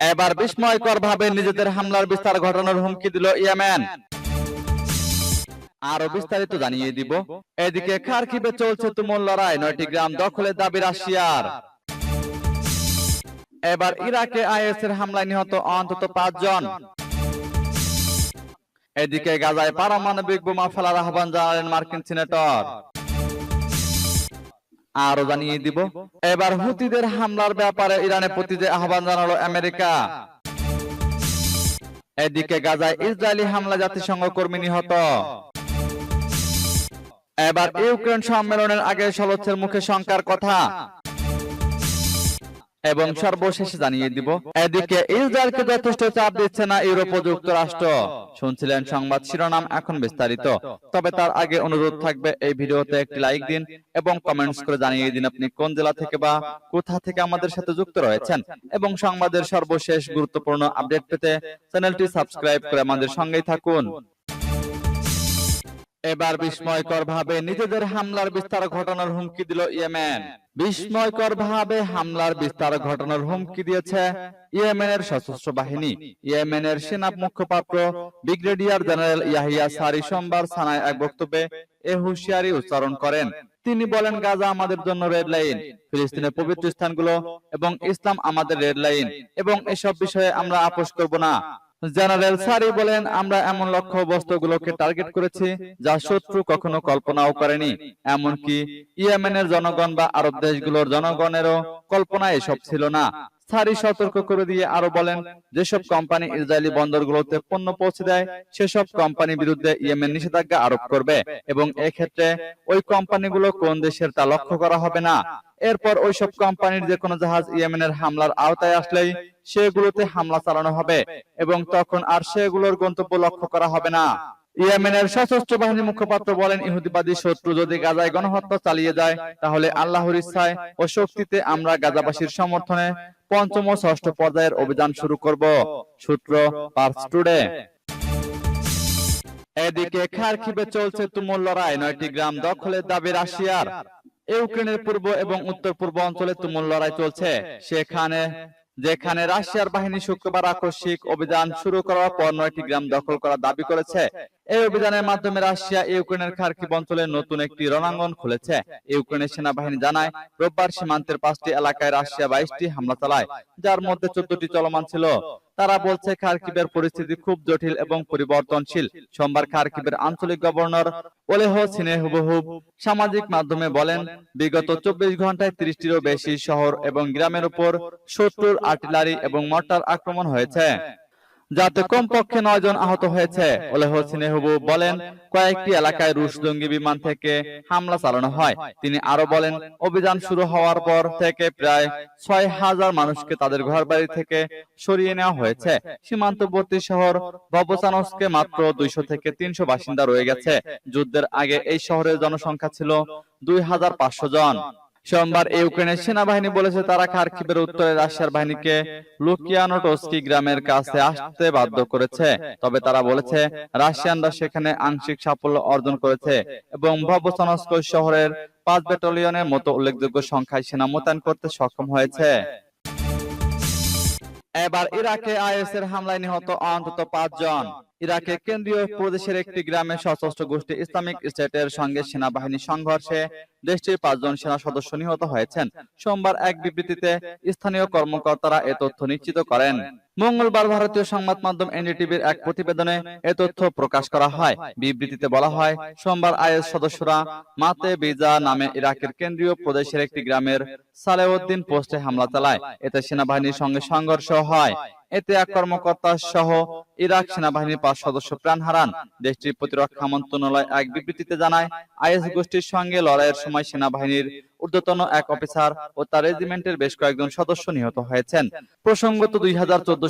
এবার বিস্ময়কর ভাবে নিজেদের হামলার বিস্তার ঘটানোর হুমকি দিল ইয়েমেন। আরও বিস্তারিত জানিয়ে দিব। এদিকে খারকিবে চলছে তুমুল লড়াই। নয়টি গ্রাম দখলের দাবি রাশিয়ার। এবার ইরাকে আইএস এর হামলায় নিহত অন্তত পাঁচজন। এদিকে গাজায় পারমাণবিক বোমা ফেলার আহ্বান জানালেন মার্কিন সিনেটর। আরও জানিয়ে দিব। এবার হুতিদের হামলার ব্যাপারে ইরানের প্রতি যে আহ্বান জানালো আমেরিকা। এদিকে গাজায় ইসরায়েলি হামলা জাতিসংঘ কর্মী নিহত। এবার ইউক্রেন সম্মেলনের আগে সলচ্ছের মুখে শঙ্কার কথা। এবং সর্বশেষে জানিয়ে দিব এদিকে ইসরায়েলকে যথেষ্ট চাপ দিচ্ছে না ইউরোপ যুক্তরাষ্ট্র। শুনছিলেন সংবাদ শিরোনাম এখন বিস্তারিত। তবে তার আগে অনুরোধ থাকবে এই ভিডিওতে একটি লাইক দিন এবং কমেন্টস করে জানিয়ে দিন আপনি কোন জেলা থেকে বা কোথা থেকে আমাদের সাথে যুক্ত রয়েছেন। এবং সংবাদের সর্বশেষ গুরুত্বপূর্ণ আপডেট পেতে চ্যানেলটি সাবস্ক্রাইব করে আমাদের সঙ্গেই থাকুন। এবার বিস্ময়কর ভাবে নিজেদের হামলার বিস্তার ঘটানোর হুমকি দিল ইয়েমেন। বিস্ময়কর ভাবে হামলার বিস্তার ঘটানোর হুমকি দিয়েছে ইয়েমেনের সশস্ত্র বাহিনী। ইয়েমেনের সেনা মুখপাত্র ব্রিগেডিয়ার জেনারেল ইয়াহিয়া সারি সোমবার সানায় এক বক্তব্যে এ হুঁশিয়ারি উচ্চারণ করেন। তিনি বলেন, গাজা আমাদের জন্য রেড লাইন, ফিলিস্তিনের পবিত্র স্থানগুলো এবং ইসলাম আমাদের রেড লাইন এবং এসব বিষয়ে আমরা আপোষ করব না। জেনারেল সারি বলেন, আমরা এমন লক্ষ্য বস্তুগুলোকে টার্গেট করেছি যা শত্রু কখনো কল্পনাও করেনি। এমনকি ইয়েমেনের জনগণ বা আরব দেশগুলোর জনগণেরও কল্পনা এসব ছিল না। সারি সতর্ক করে দিয়ে আরও বলেন যেসব কোম্পানি ইসরায়েলি বন্দরগুলোতে পণ্য পৌঁছে দেয় সেসব কোম্পানির বিরুদ্ধে ইয়েমেন নিষেধাজ্ঞা আরোপ করবে এবং এক্ষেত্রে ওই কোম্পানিগুলো কোন দেশের তা লক্ষ্য করা হবে না। এরপর ওইসব কোম্পানির যে কোনো জাহাজ ইয়েমেনের হামলার আওতায় আসলেই সেগুলোতে হামলা চালানো হবে এবং তখন আর সেগুলোর গন্তব্য লক্ষ্য করা হবে না। ইয়েমেনের সশস্ত্র বাহিনীর মুখপাত্র বলেন, ইহুদিবাদী শত্রু যদি গাজায় গণহত্যা চালিয়ে যায়, তাহলে আল্লাহর ইচ্ছায় ও শক্তিতে আমরা গাজাবাসীর সমর্থনে পঞ্চম ও ষষ্ঠ পর্যায়ের অভিযান শুরু করব। সূত্র পার্স টুডে এদিকে খারকিবে চলছে তুমুল লড়াই, নয়টি গ্রাম দখলের দাবি রাশিয়ার। ইউক্রেনের পূর্ব এবং উত্তর পূর্ব অঞ্চলে তুমুল লড়াই চলছে। সেখানে, যেখানে রাশিয়ার বাহিনী শুক্রবার আকস্মিক অভিযান শুরু করার পর নয়টি গ্রাম দখল করার দাবি করেছে। এই অভিযানের মাধ্যমে রাশিয়া ইউক্রেনের খার্কিব অঞ্চলে নতুন একটি রণাঙ্গন খুলেছে। ইউক্রেনের সেনাবাহিনী জানায়, রোববার সীমান্তের পাঁচটি এলাকায় রাশিয়া বাইশটি হামলা চালায়, যার মধ্যে চোদ্দটি চলমান ছিল। তারা বলছে, খার্কিবের পরিস্থিতি খুব জটিল এবং পরিবর্তনশীল। সোমবার খার্কিবের আঞ্চলিক গভর্নর ওলেহ সিনেহবহুব সামাজিক মাধ্যমে বলেন, বিগত চব্বিশ ঘন্টায় ত্রিশটিরও বেশি শহর এবং গ্রামের উপর শত্রুর আর্টিলারি এবং মর্টার আক্রমণ হয়েছে। যাতে কমপক্ষে নয় জন আহত হয়েছে ওলেহ সিনেহবু বলেন কয়েকটি এলাকায় রুশ জঙ্গি বিমান থেকে হামলা চালানো হয়। তিনি আরও বলেন অভিযান শুরু হওয়ার পর থেকে প্রায় ছয় হাজার মানুষকে তাদের ঘরবাড়ি থেকে সরিয়ে নেওয়া হয়েছে। সীমান্তবর্তী শহর ববসানসকে মাত্র দুইশো থেকে তিনশো বাসিন্দা রয়ে গেছে। যুদ্ধের আগে এই শহরের জনসংখ্যা ছিল দুই হাজার পাঁচশো জন। সোমবার ইউক্রেনের সেনাবাহিনী বলেছে তারা খার্কিবের উত্তরে রাশিয়ার বাহিনীকে লুকিয়ানোটস্কি গ্রামের কাছে আসতে বাধ্য করেছে। তবে তারা বলেছে রাশিয়ানরা সেখানে আংশিক সাফল্য অর্জন করেছে এবং ভবসনস্ক শহরের পাঁচ ব্যাটালিয়নের মতো উল্লেখযোগ্য সংখ্যায় সেনা মোতায়েন করতে সক্ষম হয়েছে। এবার ইরাকে আইএস এর হামলায় নিহত অন্তত পাঁচজন। ইরাকের কেন্দ্রীয় প্রদেশের একটি গ্রামে সশস্ত্র গোষ্ঠী ইসলামিক স্টেটের সঙ্গে সেনাবাহিনী সংঘর্ষে দেশটির পাঁচজন সেনা সদস্য নিহত হয়েছেন। সোমবার এক বিবৃতিতে স্থানীয় কর্মকর্তারা এ তথ্য নিশ্চিত করেন। মঙ্গলবার ভারতীয় সংবাদ মাধ্যম এনডিটিভির এক প্রতিবেদনে এ তথ্য প্রকাশ করা হয়। বিবৃতিতে বলা হয়, সোমবার আইএস সদস্যরা মাতে বিজা নামে ইরাকের কেন্দ্রীয় প্রদেশের একটি গ্রামের সালেউদ্দিন পোস্টে হামলা চালায়। এতে সেনাবাহিনীর সঙ্গে সংঘর্ষ হয়। এতে এক কর্মকর্তা সহ ইরাক সেনাবাহিনীর পাঁচ সদস্য প্রাণ হারান। দেশটির প্রতিরক্ষা মন্ত্রণালয় এক বিবৃতিতে জানায়, আইএস গোষ্ঠীর সঙ্গে লড়াইয়ের সময় সেনাবাহিনীর ঊর্ধ্বতন এক অফিসার ও তার রেজিমেন্টের বেশ কয়েকজন সদস্য নিহত হয়েছেন। প্রসঙ্গত দুই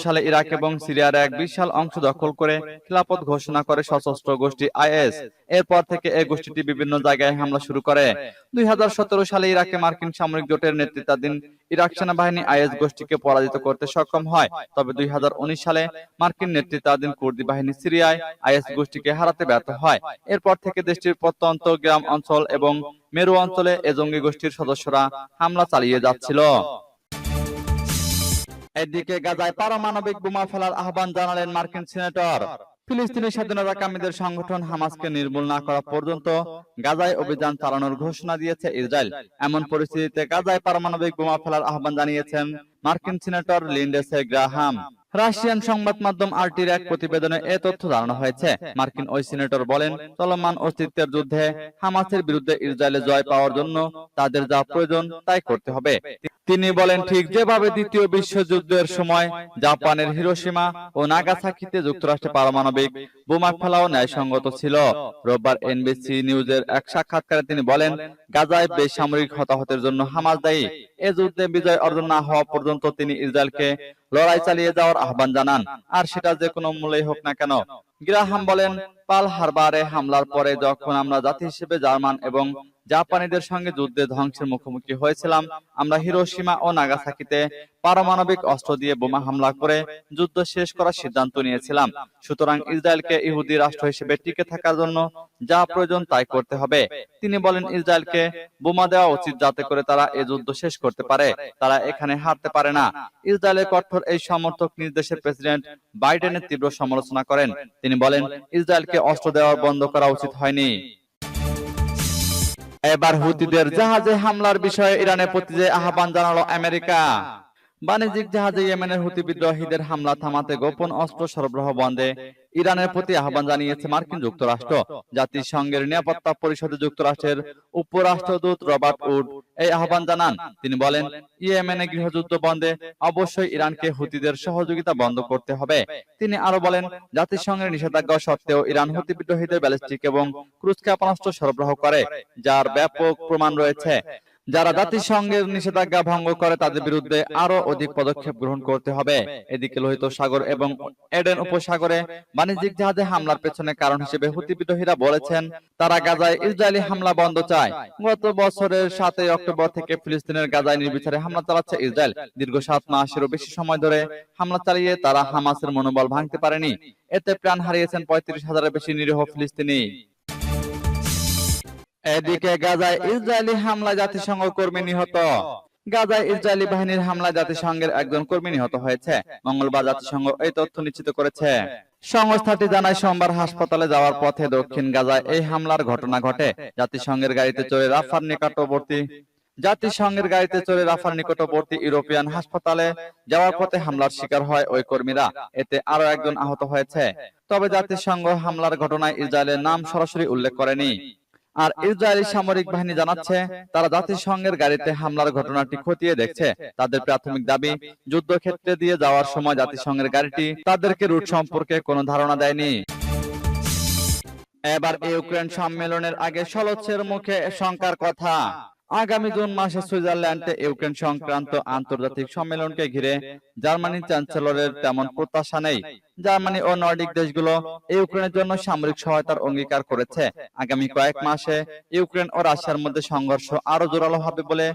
সালে ইরাক এবং সিরিয়ার এক বিশাল অংশ দখল করে খিলাফত ঘোষণা করে সশস্ত্র গোষ্ঠী আইএস। এরপর থেকে এই গোষ্ঠীটি বিভিন্ন জায়গায় হামলা শুরু করে। দুই সালে ইরাকে মার্কিন সামরিক জোটের নেতৃত্বাধীন ইরাক সেনাবাহিনী আইএস গোষ্ঠীকে পরাজিত করতে সক্ষম হয়। তবে দুই হাজার উনিশ সালে মার্কিন নেতৃত্বাধীন কুর্দি বাহিনী সিরিয়ায় আইএস গোষ্ঠীকে হারাতে ব্যর্থ হয়। এরপর থেকে দেশটির প্রত্যন্ত গ্রাম অঞ্চল এবং মেরু অঞ্চলে এ জঙ্গি গোষ্ঠীর সদস্যরা হামলা চালিয়ে যাচ্ছিল। এদিকে গাজায় পারমাণবিক বোমা ফেলার আহ্বান জানালেন মার্কিন সিনেটর। ফিলিস্তিনি স্বাধীনতাকামীদের সংগঠন হামাসকে নির্মূল না করা পর্যন্ত গাজায় অভিযান চালানোর ঘোষণা দিয়েছে ইসরায়েল। এমন পরিস্থিতিতে গাজায় পারমাণবিক বোমা ফেলার আহ্বান জানিয়েছেন মার্কিন সিনেটর লিন্ডেসে গ্রাহাম। রাশিয়ান সংবাদ মাধ্যম আরটির এক প্রতিবেদনে এ তথ্য জানানো হয়েছে। মার্কিন ওই সিনেটর বলেন, চলমান অস্তিত্বের যুদ্ধে হামাসের বিরুদ্ধে ইসরায়েলে জয় পাওয়ার জন্য তাদের যা প্রয়োজন তাই করতে হবে। তিনি বলেন, ঠিক যেভাবে দ্বিতীয় বিশ্বযুদ্ধের সময় জাপানের হিরোসীমা ও নাগাসাকিতে যুক্তরাষ্ট্রে পারমাণবিক বোমা ফেলাও ন্যায়সঙ্গত ছিল। রোববার এনবিসি নিউজের এক সাক্ষাৎকারে তিনি বলেন, গাজায় বেসামরিক হতাহতের জন্য হামাস দায়ী। এ যুদ্ধে বিজয় অর্জন না হওয়া পর্যন্ত তিনি ইসরায়েলকে লড়াই চালিয়ে যাওয়ার আহ্বান জানান। আর সেটা যে কোনো মূলেই হোক না কেন। গ্রাহাম বলেন, পাল হারবারে হামলার পরে যখন আমরা জাতি হিসেবে জার্মান এবং জাপানিদের সঙ্গে যুদ্ধে ধ্বংসের মুখোমুখি হয়েছিলাম। আমরা হিরোসীমা ও নাগাসাকিতে পারমাণবিক অস্ত্র দিয়ে বোমা হামলা করে যুদ্ধ শেষ করার সিদ্ধান্ত নিয়েছিলাম। সুতরাং ইসরায়েলকে ইহুদি রাষ্ট্র হিসেবে টিকে থাকার জন্য যা প্রয়োজন তাই করতে হবে। তিনি বলেন, ইসরায়েলকে বোমা দেওয়া উচিত যাতে করে তারা এ যুদ্ধ শেষ করতে পারে। তারা এখানে হারতে পারে না। ইসরায়েলের কঠোর এই সমর্থক নিজ দেশের প্রেসিডেন্ট বাইডেনের তীব্র সমালোচনা করেন। তিনি বলেন, ইসরায়েলকে অস্ত্র দেওয়া বন্ধ করা উচিত হয়নি। এবার হুতিদের জাহাজে হামলার বিষয়ে ইরানের প্রতি যে আহ্বান জানালো আমেরিকা। বাণিজ্যিক জাহাজে ইয়েমেনের হুতি বিদ্রোহীদের হামলা থামাতে গোপন অস্ত্র সরবরাহ বন্ধে। ইরানের প্রতি আহ্বান জানিয়েছে মার্কিন যুক্তরাষ্ট্র। জাতিসংঘের নিরাপত্তা পরিষদে যুক্তরাষ্ট্রের উপরাষ্ট্রদূত রবার্ট উড এই আহ্বান জানান। তিনি বলেন ইয়েমেনে গৃহযুদ্ধ বন্ধে অবশ্যই ইরানকে হুতিদের সহযোগিতা বন্ধ করতে হবে। তিনি আরও বলেন জাতিসংঘের নিষেধাজ্ঞা সত্ত্বেও ইরান হুতি বিদ্রোহীদের ব্যালিস্টিক এবং ক্রুজ ক্ষেপণাস্ত্র সরবরাহ করে যার ব্যাপক প্রমাণ রয়েছে। যারা জাতিসংঘের নিষেধাজ্ঞা ভঙ্গ করে তাদের বিরুদ্ধে আরও অধিক পদক্ষেপ গ্রহণ করতে হবে। এদিকে লোহিত সাগর এবং এডেন উপসাগরে বাণিজ্যিক জাহাজে হামলার পেছনে কারণ হিসেবে হুতি বিদ্রোহীরা বলেছেন তারা গাজায় ইসরায়েলি হামলা বন্ধ চায়। গত বছরের সাতই অক্টোবর থেকে ফিলিস্তিনের গাজায় নির্বিচারে হামলা চালাচ্ছে ইসরায়েল। দীর্ঘ সাত মাসেরও বেশি সময় ধরে হামলা চালিয়ে তারা হামাসের মনোবল ভাঙতে পারেনি। এতে প্রাণ হারিয়েছেন পঁয়ত্রিশ হাজারের বেশি নিরীহ ফিলিস্তিনি। এদিকে গাজায় ইসরায়েলি হামলায় জাতিসংঘ কর্মী নিহত। গাজায় ইসরায়েলি বাহিনীর হামলায় জাতিসংঘের একজন কর্মী নিহত হয়েছে। মঙ্গলবার জাতিসংঘ এই তথ্য নিশ্চিত করেছে। সংস্থাটি জানায় সোমবার হাসপাতালে যাওয়ার পথে দক্ষিণ গাজায় এই হামলার ঘটনা ঘটে। জাতিসংঘের গাড়িতে চড়ে রাফার নিকটবর্তী জাতিসংঘের গাড়িতে চড়ে রাফার নিকটবর্তী ইউরোপিয়ান হাসপাতালে যাওয়ার পথে হামলার শিকার হয় ওই কর্মীরা। এতে আরও একজন আহত হয়েছে। তবে জাতিসংঘ হামলার ঘটনায় ইসরায়েলের নাম সরাসরি উল্লেখ করেনি আর ইসরায়েলি সামরিক বাহিনী জানাচ্ছে তারা জাতিসংঘের গাড়িতে হামলার ঘটনাটি খতিয়ে দেখছে। তাদের প্রাথমিক দাবি যুদ্ধক্ষেত্রে দিয়ে যাওয়ার সময় জাতিসংঘের গাড়িটি তাদেরকে রুট সম্পর্কে কোনো ধারণা দেয়নি। এবার ইউক্রেন সম্মেলনের আগে সলচ্ছের মুখে শঙ্কার কথা। আগামী জুন মাসে সুইজারল্যান্ডে ইউক্রেন সংক্রান্ত আন্তর্জাতিক সম্মেলনকে ঘিরে জার্মানির চ্যান্সেলরের তেমন প্রত্যাশা নেই। জার্মানি ও নর্ডিক দেশগুলো ইউক্রেনের জন্য সামরিক সহায়তার অঙ্গীকার করেছে। আগামী কয়েক মাসে ইউক্রেন ও রাশিয়ার মধ্যে সংঘর্ষ আরও জোরালো হবে বলে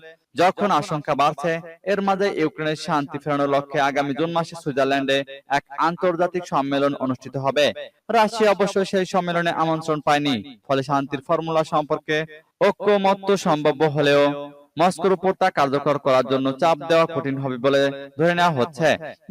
যখন আশঙ্কা বাড়ছে, এর মাঝে ইউক্রেনের শান্তি ফেরানোর লক্ষ্যে আগামী জুন মাসে সুইজারল্যান্ডে এক আন্তর্জাতিক সম্মেলন অনুষ্ঠিত হবে। রাশিয়া অবশ্য সেই সম্মেলনে আমন্ত্রণ পায়নি, ফলে শান্তির ফর্মুলা সম্পর্কে ঐক্যমত্য সম্ভাব্য হলেও মস্কোর উপর তা কার্যকর করার জন্য চাপ দেওয়া কঠিন হবে বলে ধরে নেওয়া হচ্ছে।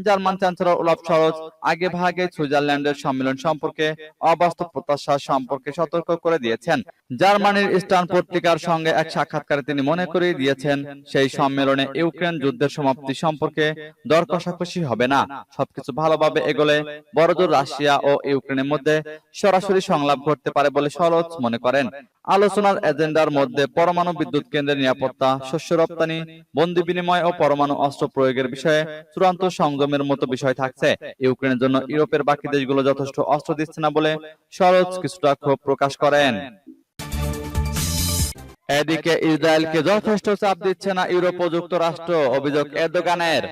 জার্মান চ্যান্সেলর ওলাফ সরোজ আগে ভাগে সুইজারল্যান্ডের সম্মেলন সম্পর্কে অবাস্তব প্রত্যাশা সম্পর্কে সতর্ক করে দিয়েছেন। জার্মানির স্টান পত্রিকার সঙ্গে এক সাক্ষাৎকারে তিনি মনে করিয়ে দিয়েছেন সেই সম্মেলনে ইউক্রেন যুদ্ধের সমাপ্তি সম্পর্কে দর কষাকষি হবে না। সবকিছু ভালোভাবে এগোলে বড়জোর রাশিয়া ও ইউক্রেনের মধ্যে সরাসরি সংলাপ ঘটতে পারে বলে সরোজ মনে করেন। আলোচনার এজেন্ডার মধ্যে পরমাণু বিদ্যুৎ কেন্দ্রের নিরাপত্তা শস্য রপ্তানি, বন্দি বিনিময় ও পরমাণু অস্ত্র প্রয়োগের বিষয়ে চূড়ান্ত সংযমের মতো বিষয় থাকছে। ইউক্রেনের জন্য ইউরোপের বাকি দেশগুলো যথেষ্ট অস্ত্র দিচ্ছে না বলে সরোজ কিছুটা ক্ষোভ প্রকাশ করেন। এদিকে ইসরায়েলকে যথেষ্ট চাপ দিচ্ছে না ইউরোপ ও যুক্তরাষ্ট্র অভিযোগ এরদোগানের।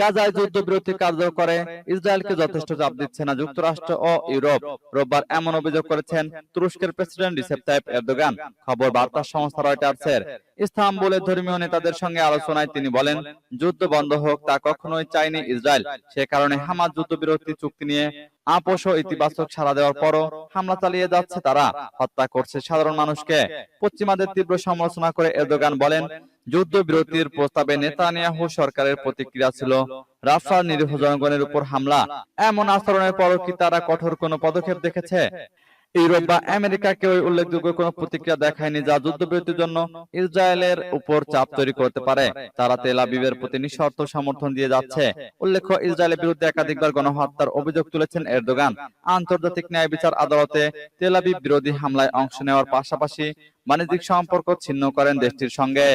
গাজায় যুদ্ধবিরতি কার্যকর করে ইসরায়েলকে যথেষ্ট চাপ দিচ্ছে না যুক্তরাষ্ট্র ও ইউরোপ। রোববার এমন অভিযোগ করেছেন তুরস্কের প্রেসিডেন্ট রিসেপ তাইপ এরদোগান। খবর বার্তা সংস্থা রয়টার্সের। ইস্তাম্বুলের ধর্মীয় নেতাদের সঙ্গে আলোচনায় তিনি বলেন যুদ্ধ বন্ধ হোক তা কখনোই চায়নি ইসরায়েল। সে কারণে হামাস যুদ্ধবিরতি চুক্তি নিয়ে আপোষ ইতিবাচক সাড়া দেওয়ার পরও হামলা চালিয়ে যাচ্ছে তারা। হত্যা করছে সাধারণ মানুষকে। পশ্চিমাদের তীব্র সমালোচনা করে এরদোগান বলেন যুদ্ধবিরতির প্রস্তাবে নেতানিয়াহু সরকারের প্রতিক্রিয়া ছিল রাফার নিরীহ জনগণের উপর হামলা। এমন আচরণের পরও কি তারা কঠোর কোনো পদক্ষেপ দেখেছে? ইউরোপ বা আমেরিকা কেউ উল্লেখযোগ্য কোনো প্রতিক্রিয়া দেখায়নি যা যুদ্ধবিরতির জন্য ইসরায়েলের উপর চাপ তৈরি করতে পারে। তারা তেল আবিবের প্রতি নিঃশর্ত সমর্থন দিয়ে যাচ্ছে। উল্লেখ্য ইসরায়েলের বিরুদ্ধে একাধিকবার গণহত্যার অভিযোগ তুলেছেন এরদোগান। আন্তর্জাতিক ন্যায় বিচার আদালতে তেল আবিব বিরোধী হামলায় অংশ নেওয়ার পাশাপাশি বাণিজ্যিক সম্পর্ক ছিন্ন করেন দেশটির সঙ্গে।